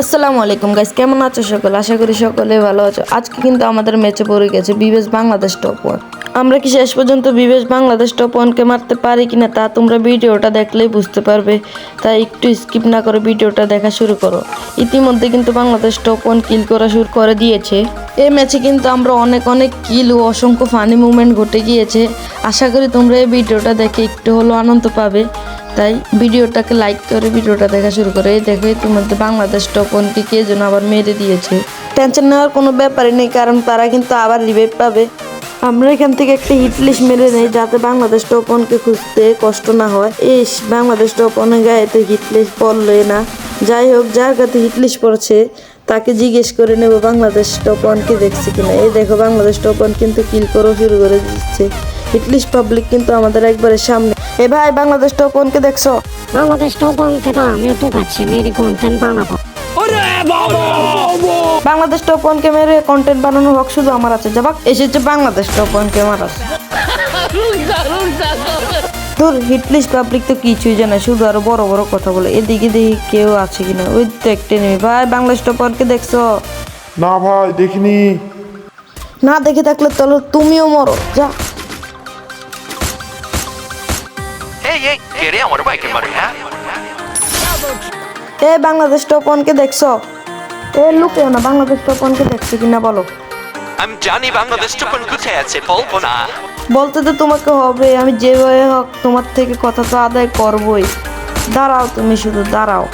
আসসালামু আলাইকুম গাইস কেমন আছো সকলে? আশা করি সকলে ভালো আছো। আজকে কিন্তু আমাদের ম্যাচে পড়ে গেছে বিবেশ বাংলাদেশ টপ ওয়ান আমরা কি শেষ পর্যন্ত বিবেশ বাংলাদেশ টপ ওয়ানকে মারতে পারি কিনা তা তোমরা ভিডিওটা দেখলেই বুঝতে পারবে। তাই একটু স্কিপ না করে ভিডিওটা দেখা শুরু করো। ইতিমধ্যে কিন্তু বাংলাদেশ টপ ওয়ান কিল করা শুরু করে দিয়েছে। এই ম্যাচে কিন্তু আমরা অনেক অনেক কিল ও অসংখ্য ফানি মুভমেন্ট ঘটে গিয়েছে। আশা করি তোমরা এই ভিডিওটা দেখে একটু হলেও আনন্দ পাবে। তাই ভিডিওটাকে লাইক করে ভিডিওটা দেখা শুরু করে। এই দেখো ইতিমধ্যে বাংলাদেশ টপনকে কে যেন আবার মেরে দিয়েছে। টেনশন নেওয়ার কোনো ব্যাপারই নেই, কারণ তারা কিন্তু আবার রিভাইভ পাবে। আমরা এখান থেকে একটা হিট লিস্ট মেরে নেই, যাতে বাংলাদেশ টপনকে খুঁজতে কষ্ট না হয়। ইস, বাংলাদেশ টপনের গায়ে তো হিট লিস্ট পড়লে না। যাই হোক, যার কাছে হিট লিস্ট পড়ছে, তাকে জিজ্ঞেস করে নেব বাংলাদেশ টপনকে দেখছে কিনা। এই দেখো, বাংলাদেশ টপন কিন্তু কিল করেও শুরু করে দিচ্ছে। হিটলিস্ট পাবলিক কিন্তু আমাদের একবারে সামনে। এ ভাই বাংলাদেশ টপনকে দেখছ? বাংলাদেশ টপ অঙ্কে তো আমিও তো পাচ্ছি মেরি কন্টেন্ট বানাবো। বাংলাদেশ টপ ওয়ানকে মেরে কন্টেন্ট বানানোর হক শুধু আমার আছে। যাবাক এসেছে বাংলাদেশ টপ ওয়ানকে মারাস তোর হিটলিস্ট পাবলিক তো কিছুই জানে শুধু আরও বড় বড় কথা বলে। এদিকে দেখি কেউ আছে কিনা। ওই তো একটা নেই ভাই বাংলাদেশ টপ ওয়ানকে দেখছ? না ভাই দেখিনি। না দেখে থাকলে তাহলে তুমিও মরো। যা। এই এই কে রে আমার বাইকে মারে হ্যাঁ? এ বাংলাদেশ টপ ওয়ানকে দেখছ? এ লুকেও না বাংলাদেশ টপ ওয়ানকে দেখছ কিনা বলো। আমি জানি বাংলাদেশ টুপন কোথায় আছে বলব না। বলতে তো তোমাকে হবে আমি যেভাবে হোক তোমার থেকে কথা তো আদায় করবই। দাঁড়াও তুমি শুধু দাঁড়াও।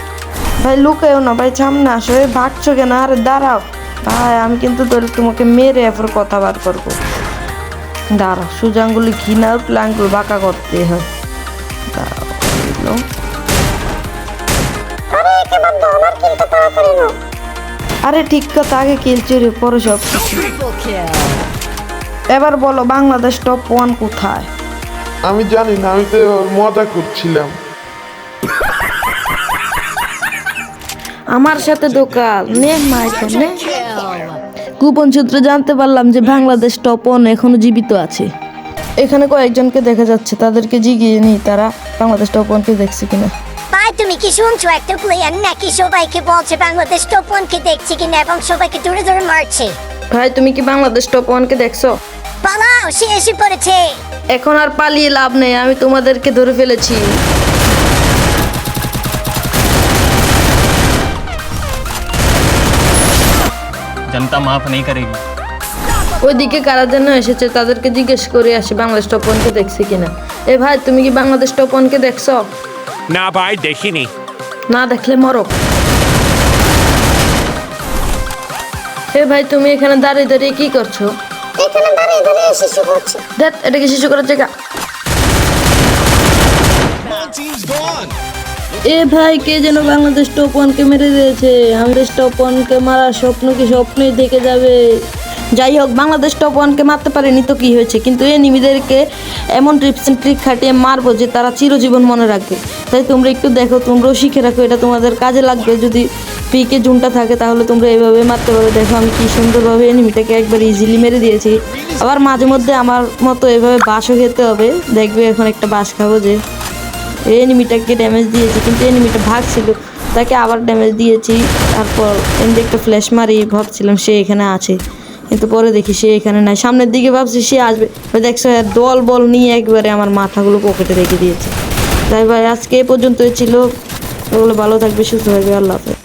ভাই লুকায়ও না ভাই সামনে আসো এই ভাগছো কেন? আরে দাঁড়াও। ভাই আমি কিন্তু তোর তোমাকে মেরে এরপর কথা বার করব। দাঁড়াও সুজাঙ্গুলি ঘিনা উঠলে আঙ্গুল বাঁকা করতে হয়। এলো। আরে ঠিক কথা আগে কিল চুরি পরে সব কিছু এবার বলো বাংলাদেশ টপ ওয়ান কোথায়? আমি জানি না আমি তো মজা করছিলাম। আমার সাথে দোকান নে মাইকা নে। গোপন সূত্রে জানতে পারলাম যে বাংলাদেশ টপ ওয়ান এখনও জীবিত আছে। এখানে কয়েকজনকে দেখা যাচ্ছে তাদেরকে জিগিয়ে নি তারা বাংলাদেশ টপ ওয়ানকে দেখছে কিনা ভাই তুমি কি শুনছো একটা প্লেয়ার নাকি সবাইকে বলছে বাংলাদেশ টপ ওয়ানকে দেখছি কিনা এবং সবাইকে দূরে দূরে মারছে ভাই তুমি কি বাংলাদেশ টপ ওয়ানকে দেখছো পালাও সে এসে পড়েছে এখন আর পালিয়ে লাভ নেই আমি তোমাদেরকে ধরে ফেলেছি जनता माफ नहीं करेगी ওইদিকে কারা যেন এসেছে তাদেরকে জিজ্ঞেস করে আসি বাংলাদেশ টপ ওয়ানকে দেখছে কিনা। এ ভাই তুমি কি বাংলাদেশ টপ ওয়ানকে দেখছ? না ভাই দেখিনি। না দেখলে মরো। এ ভাই তুমি এখানে দাঁড়িয়ে দাঁড়িয়ে কি করছ? এখানে দাঁড়িয়ে দাঁড়িয়ে শিশু করছে। দেখ এটা কি শিশু করার জায়গা? এ ভাই কে যেন বাংলাদেশ টপ ওয়ানকে মেরে দিয়েছে? বাংলাদেশ টপ ওয়ানকে মারার স্বপ্ন কি স্বপ্নই দেখে যাবে? যাই হোক, বাংলাদেশ টপ ওয়ানকে মারতে পারেনি তো কী হয়েছে? কিন্তু এই নিমিদেরকে এমন ট্রিপস ট্রিক খাটিয়ে মারবো যে তারা চিরজীবন মনে রাখবে। তাই তোমরা একটু দেখো, তোমরাও শিখে রাখো, এটা তোমাদের কাজে লাগবে। যদি পিকে জুনটা থাকে, তাহলে তোমরা এইভাবে মারতে পারো দেখো আমি কী সুন্দরভাবে এনিমিটাকে একবার ইজিলি মেরে দিয়েছি। আবার মাঝে মধ্যে আমার মতো এভাবে বাসও খেতে হবে। দেখবে এখন একটা বাস খাব যে, এই এনিমিটাকে ড্যামেজ দিয়েছি, কিন্তু এনিমিটা ভাগছিল। তাকে আবার ড্যামেজ দিয়েছি। তারপর এমনি একটা ফ্ল্যাশ মারি, ভাবছিলাম সে এখানে আছে। কিন্তু পরে দেখি সে এখানে নাই। সামনের দিকে ভাবছি সে আসবে। দেখছ দল বল নিয়ে একবারে আমার মাথাগুলো পকেটে রেখে দিয়েছে। তাই ভাই, আজকে এ পর্যন্তই ছিল। ওগুলো ভালো থাকবে, সুস্থ থাকবে। আল্লাহ হাফেজ।